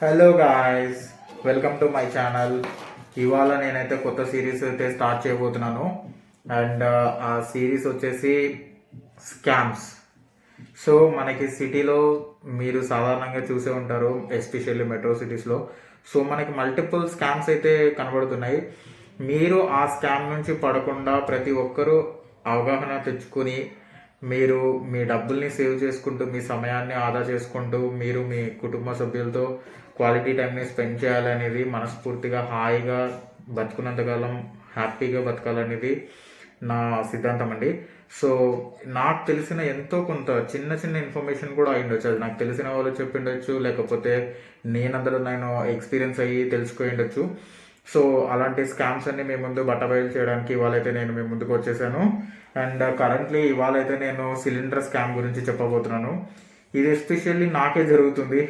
Hello guys welcome to my channel ఇవాళ నేనైతే కొత్త సిరీస్ అయితే స్టార్ట్ చేయబోతున్నాను. అండ్ ఆ సిరీస్ వచ్చేసి స్కామ్స్ సో మనకి సిటీలో మీరు సాధారణంగా చూసే ఉంటారు ఎస్పెషల్లీ మెట్రో సిటీస్లో సో మనకి మల్టిపుల్ స్కామ్స్ అయితే కనబడుతున్నాయి. మీరు ఆ స్కామ్ నుంచి పడకుండా ప్రతి ఒక్కరూ అవగాహన తెచ్చుకొని మీరు మీ డబ్బుల్ని సేవ్ చేసుకుంటూ మీ సమయాన్ని ఆదా చేసుకుంటూ మీరు మీ కుటుంబ సభ్యులతో క్వాలిటీ టైంని స్పెండ్ చేయాలనేది మనస్ఫూర్తిగా హాయిగా బతుకున్నంతకాలం హ్యాపీగా బతకాలనేది నా సిద్ధాంతం అండి. సో నాకు తెలిసిన ఎంతో కొంత చిన్న చిన్న ఇన్ఫర్మేషన్ కూడా అయి అది నాకు తెలిసిన వాళ్ళు చెప్పిండొచ్చు లేకపోతే నేనందరూ నేను ఎక్స్పీరియన్స్ అయ్యి తెలుసుకొని ఉండొచ్చు. సో అలాంటి స్కామ్స్ అన్ని మీ ముందు బట్టబయలు చేయడానికి వాళ్ళైతే నేను మీ ముందుకు వచ్చేసాను. అండ్ కరెంట్లీ ఇవాళ అయితే నేను సిలిండర్ స్కామ్ గురించి చెప్పబోతున్నాను. ఇది ఎస్పెషల్లీ నాకే జరుగుతుంది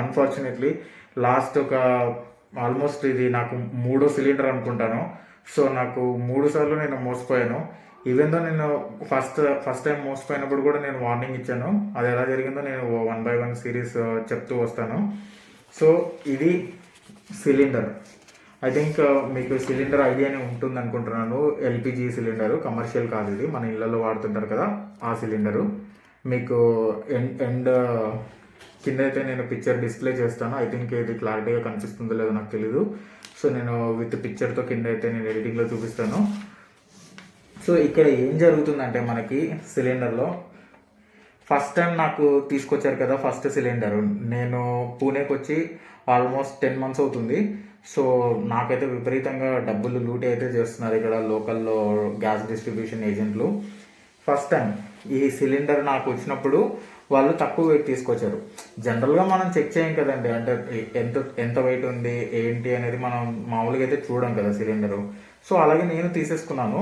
అన్ఫార్చునేట్లీ లాస్ట్ ఒక ఆల్మోస్ట్ ఇది నాకు మూడో సిలిండర్ అనుకుంటాను. సో నాకు మూడు సార్లు నేను మోసపోయాను. ఈవెన్ దో నేను ఫస్ట్ ఫస్ట్ టైం మోసపోయినప్పుడు కూడా నేను వార్నింగ్ ఇచ్చాను. అది ఎలా జరిగిందో నేను వన్ బై వన్ సిరీస్ చెప్తూ వస్తాను. సో ఇది సిలిండర్ ఐ థింక్ uh, మీకు సిలిండర్ ఐడియానే ఉంటుంది అనుకుంటున్నాను ఎల్పిజి సిలిండర్ కమర్షియల్ కాదు ఇది. మన ఇళ్ళలో వాడుతుంటారు కదా ఆ సిలిండరు మీకు ఎండ్ uh, ఎండ్ కింద అయితే నేను పిక్చర్ డిస్ప్లే చేస్తాను. ఐ థింక్ ఇది క్లారిటీగా కనిపిస్తుందో లేదో నాకు తెలీదు. సో నేను విత్ పిక్చర్తో కింద అయితే నేను ఎడిటింగ్లో చూపిస్తాను. సో ఇక్కడ ఏం జరుగుతుందంటే మనకి సిలిండర్లో ఫస్ట్ టైం నాకు తీసుకొచ్చారు కదా ఫస్ట్ సిలిండర్ నేను పూణేకి వచ్చి ఆల్మోస్ట్ టెన్ మంత్స్ అవుతుంది. సో నాకైతే విపరీతంగా డబ్బులు లూట్ అయితే చేస్తున్నారు ఇక్కడ లోకల్లో గ్యాస్ డిస్ట్రిబ్యూషన్ ఏజెంట్లు ఫస్ట్ టైం ఈ సిలిండర్ నాకు వచ్చినప్పుడు వాళ్ళు తక్కువ వెయిట్ తీసుకొచ్చారు. జనరల్గా మనం చెక్ చేయం కదండి అంటే ఎంత ఎంత వెయిట్ ఉంది ఏంటి అనేది మనం మామూలుగా అయితే చూడం కదా సిలిండరు సో అలాగే నేను తీసేసుకున్నాను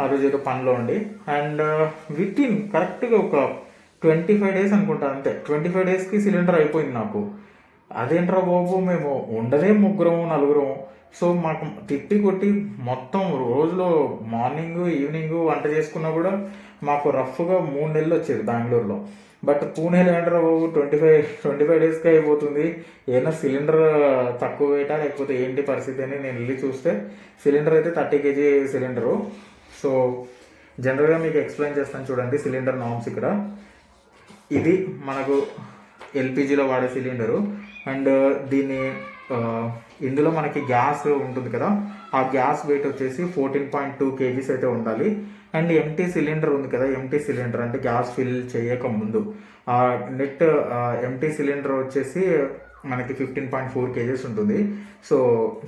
ఆ రోజు ఏదో పనిలో ఉండి. అండ్ విత్ ఇన్ కరెక్ట్గా ఒక ట్వంటీ ఫైవ్ డేస్ అనుకుంటా అంతే. ట్వంటీ ఫైవ్ డేస్కి సిలిండర్ అయిపోయింది నాకు. అదేంట్రా బాబు మేము ఉండదే ముగ్గురం నలుగురం సో మాకు తిట్టి కొట్టి మొత్తం రోజులో మార్నింగ్ ఈవినింగ్ వంట చేసుకున్నా కూడా మాకు రఫ్గా మూడు నెలలు వచ్చేది బెంగళూరులో. బట్ పూణేలో ఏంటారా బాబు ట్వంటీ ఫైవ్ ట్వంటీ ఫైవ్ డేస్కి అయిపోతుంది. ఏదైనా సిలిండర్ తక్కువ వేయటా లేకపోతే ఏంటి పరిస్థితి అని నేను వెళ్ళి చూస్తే సిలిండర్ అయితే థర్టీ కేజీ సిలిండరు. సో జనరల్గా మీకు ఎక్స్ప్లెయిన్ చేస్తాను చూడండి సిలిండర్ నామ్స్ ఇక్కడ. ఇది మనకు ఎల్పిజిలో వాడే సిలిండరు. అండ్ దీన్ని ఇందులో మనకి గ్యాస్ ఉంటుంది కదా ఆ గ్యాస్ వెయిట్ వచ్చేసి ఫోర్టీన్ పాయింట్ టూ కేజీస్ అయితే ఉండాలి. అండ్ ఎంటీ సిలిండర్ ఉంది కదా ఎంటీ సిలిండర్ అంటే గ్యాస్ ఫిల్ చేయక ముందు. ఆ నెట్ ఎంటీ సిలిండర్ వచ్చేసి మనకి ఫిఫ్టీన్ పాయింట్ ఫోర్ కేజీస్ ఉంటుంది. So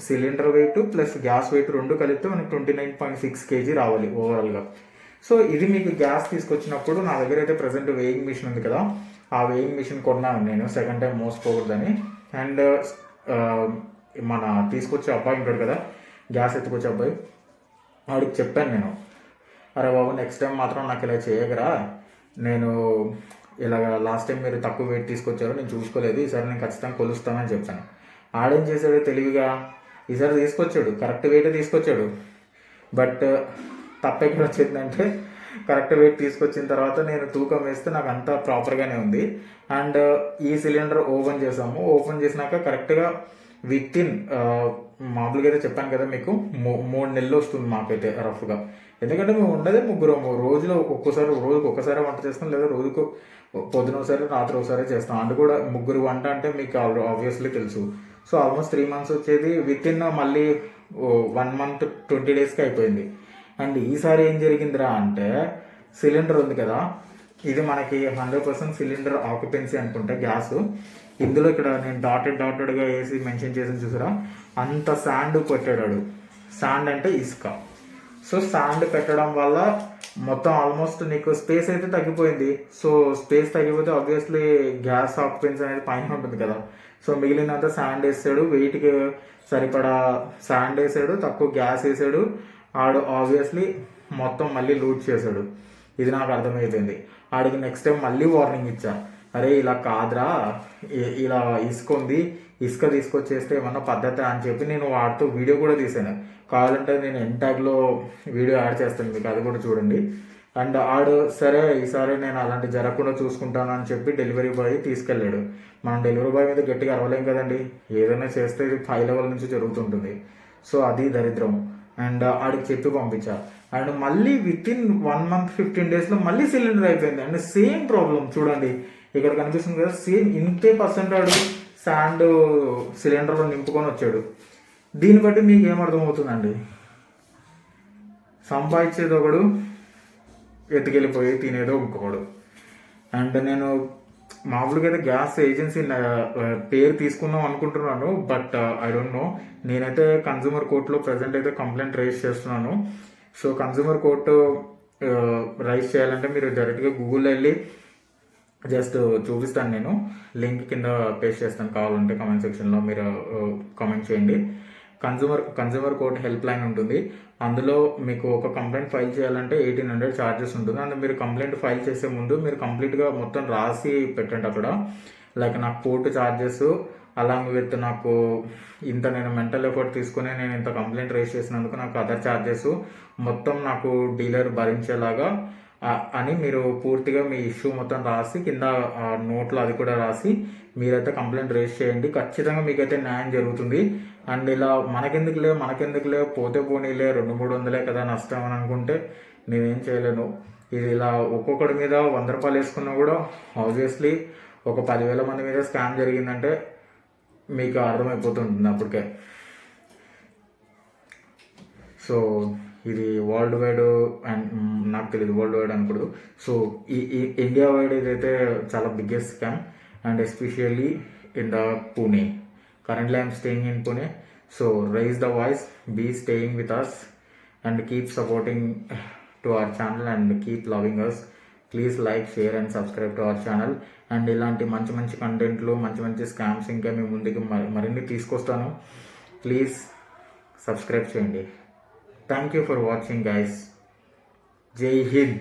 cylinder weight plus gas weight రెండు కలిపితే మనకి twenty nine point six kg రావాలి ఓవరాల్గా సో ఇది మీకు గ్యాస్ తీసుకొచ్చినప్పుడు నా దగ్గర అయితే ప్రజెంట్ వేయింగ్ మిషన్ ఉంది కదా ఆ వేయింగ్ మిషన్ కొన్నాను నేను సెకండ్ టైం మోసపోకూడదని అండ్ మన తీసుకొచ్చే అబ్బాయి ఉంటాడు కదా గ్యాస్ ఎత్తుకొచ్చే అబ్బాయి వాడికి చెప్పాను నేను. అరే బాబు నెక్స్ట్ టైం మాత్రం నాకు ఇలా చేయగరా నేను ఇలాగ లాస్ట్ టైం మీరు తక్కువ వెయిట్ తీసుకొచ్చారు నేను చూసుకోలేదు ఈసారి నేను ఖచ్చితంగా కొలుస్తానని చెప్పాను. ఆడేం చేశాడు తెలివిగా ఈసారి తీసుకొచ్చాడు కరెక్ట్ వెయిట్ తీసుకొచ్చాడు. బట్ తప్పెక్కడ వచ్చిందంటే కరెక్ట్ వెయిట్ తీసుకొచ్చిన తర్వాత నేను తూకం వేస్తే నాకు అంతా ప్రాపర్గానే ఉంది. అండ్ uh, ఈ సిలిండర్ ఓపెన్ చేసాము. ఓపెన్ చేసినాక కరెక్ట్గా విత్ ఇన్ మామూలుగా అయితే చెప్పాను కదా మీకు మూడు నెలలు వస్తుంది మాకైతే రఫ్గా ఎందుకంటే మేము ఉండదే ముగ్గురు. రోజులో ఒక్కోసారి రోజుకు ఒక్కసారి వంట చేస్తాం లేదా రోజుకు పొద్దున ఒకసారి రాత్రి ఒకసారి చేస్తాం. అండ్ కూడా ముగ్గురు వంట అంటే మీకు ఆబ్వియస్లీ తెలుసు. సో ఆల్మోస్ట్ త్రీ మంత్స్ వచ్చేది. విత్ ఇన్ మళ్ళీ వన్ మంత్ ట్వంటీ డేస్కి అయిపోయింది. అండ్ ఈసారి ఏం జరిగిందిరా అంటే సిలిండర్ ఉంది కదా ఇది మనకి హండ్రెడ్ పర్సెంట్ సిలిండర్ ఆక్యుపెన్సీ అనుకుంటా గ్యాస్. ఇందులో ఇక్కడ నేను డాటెడ్ డాటెడ్గా వేసి మెన్షన్ చేసి చూసారా? అంత శాండ్ పెట్టాడు శాండ్ అంటే ఇసుక. సో శాండ్ పెట్టడం వల్ల మొత్తం ఆల్మోస్ట్ నీకు స్పేస్ అయితే తగ్గిపోయింది. సో స్పేస్ తగ్గిపోతే ఆబ్వియస్లీ గ్యాస్ ఆక్యుపెన్సీ అనేది పైన ఉంటుంది కదా. సో మిగిలినంత శాండ్ వేసాడు. వెయిట్కి సరిపడా శాండ్ వేసాడు. తక్కువ గ్యాస్ వేసాడు. ఆడు ఆబ్వియస్లీ మొత్తం మళ్ళీ లూట్ చేశాడు. ఇది నాకు అర్థమైపోయింది. ఆడికి నెక్స్ట్ టైం మళ్ళీ వార్నింగ్ ఇచ్చా. అరే ఇలా కాదురా. ఇలా ఇసుక ఉంది. ఇసుక తీసుకొచ్చేస్తే ఏమన్నా పద్ధతి అని చెప్పి నేను వాడుతూ వీడియో కూడా తీసాను కావాలంటే నేను ఎంటాగ్లో వీడియో యాడ్ చేస్తాను. మీకు అది కూడా చూడండి. అండ్ ఆడు సరే ఈసారి నేను అలాంటి జరగకుండా చూసుకుంటాను అని చెప్పి డెలివరీ బాయ్ తీసుకెళ్ళాడు. మనం డెలివరీ బాయ్ మీద గట్టిగా అరవలేం కదండి. ఏదైనా చేస్తే ఇది హై లెవెల్ నుంచి జరుగుతుంటుంది సో అది దరిద్రం. అండ్ ఆడికి చెప్పి పంపించారు. అండ్ మళ్ళీ within one month fifteen డేస్లో మళ్ళీ సిలిండర్ అయిపోయింది. అండ్ సేమ్ ప్రాబ్లం చూడండి. ఇక్కడ కనిపిస్తుంది కదా సేమ్ ఇంతే పర్సెంట్ ఆడు శాండ్ సిలిండర్లో నింపుకొని వచ్చాడు. దీన్ని బట్టి మీకు ఏమర్థమవుతుందండి సంపాదించేది ఒకడు ఎత్తుకెళ్ళిపోయి తినేదో ఇంకొకడు. అండ్ నేను మామూలుగా అయితే గ్యాస్ ఏజెన్సీ పేరు తీసుకుందాం అనుకుంటున్నాను బట్ ఐ డోంట్ నో నేనైతే కన్జ్యూమర్ కోర్టులో ప్రజెంట్ అయితే కంప్లైంట్ రైజ్ చేస్తున్నాను. సో కన్జ్యూమర్ కోర్టు రైజ్ చేయాలంటే మీరు డైరెక్ట్గా గూగుల్ వెళ్ళి జస్ట్ చూపిస్తాను నేను. లింక్ కింద పేస్ట్ చేస్తాను. కావాలంటే కామెంట్ సెక్షన్లో మీరు కామెంట్ చేయండి. Consumer consumer court help line ఉంటుంది. అందులో మీకు ఒక కంప్లైంట్ ఫైల్ చేయాలంటే ఎయిటీన్ హండ్రెడ్ ఛార్జెస్ ఉంటుంది. అండ్ మీరు కంప్లైంట్ ఫైల్ చేసే ముందు మీరు కంప్లీట్గా మొత్తం రాసి పెట్టండి అక్కడ. లైక్ నాకు కోర్టు ఛార్జెస్ అలాంగ్ విత్ నాకు ఇంత నేను మెంటల్ ఎఫర్ట్ తీసుకుని నేను ఇంత కంప్లైంట్ రేస్ చేసినందుకు నాకు అదర్ ఛార్జెస్ మొత్తం నాకు డీలర్ భరించేలాగా అని మీరు పూర్తిగా మీ ఇష్యూ మొత్తం రాసి కింద నోట్లో అది కూడా రాసి మీరైతే కంప్లైంట్ రేస్ చేయండి. ఖచ్చితంగా మీకైతే న్యాయం జరుగుతుంది. అండ్ ఇలా మనకెందుకులే మనకెందుకులే పోతే పోనీలే రెండు మూడు వందలే కదా నష్టం అని అనుకుంటే నేనేం చేయలేను. ఇది ఇలా ఒక్కొక్కడి మీద వంద రూపాయలు వేసుకున్నా కూడా ఆబ్వియస్లీ ఒక పదివేల మంది మీద స్కామ్ జరిగిందంటే మీకు అర్థమైపోతుంటుంది అప్పటికే. సో ఇది వరల్డ్ వైడ్ అండ్ నాకు తెలియదు వరల్డ్ వైడ్ అనకూడదు సో ఈ ఈ ఇండియా వైడ్ ఇదైతే చాలా biggest scam and especially in the Pune currently I'm staying in Pune so raise the voice be staying with us and keep supporting to our channel and keep loving us please like share and subscribe to our channel and ఇలాంటి మంచి మంచి కంటెంట్లు మంచి మంచి scams ఇంకా మీ ముందుకు మరిన్ని తీసుకొస్తాను. Please subscribe చేయండి. Thank you for watching guys జై హింద్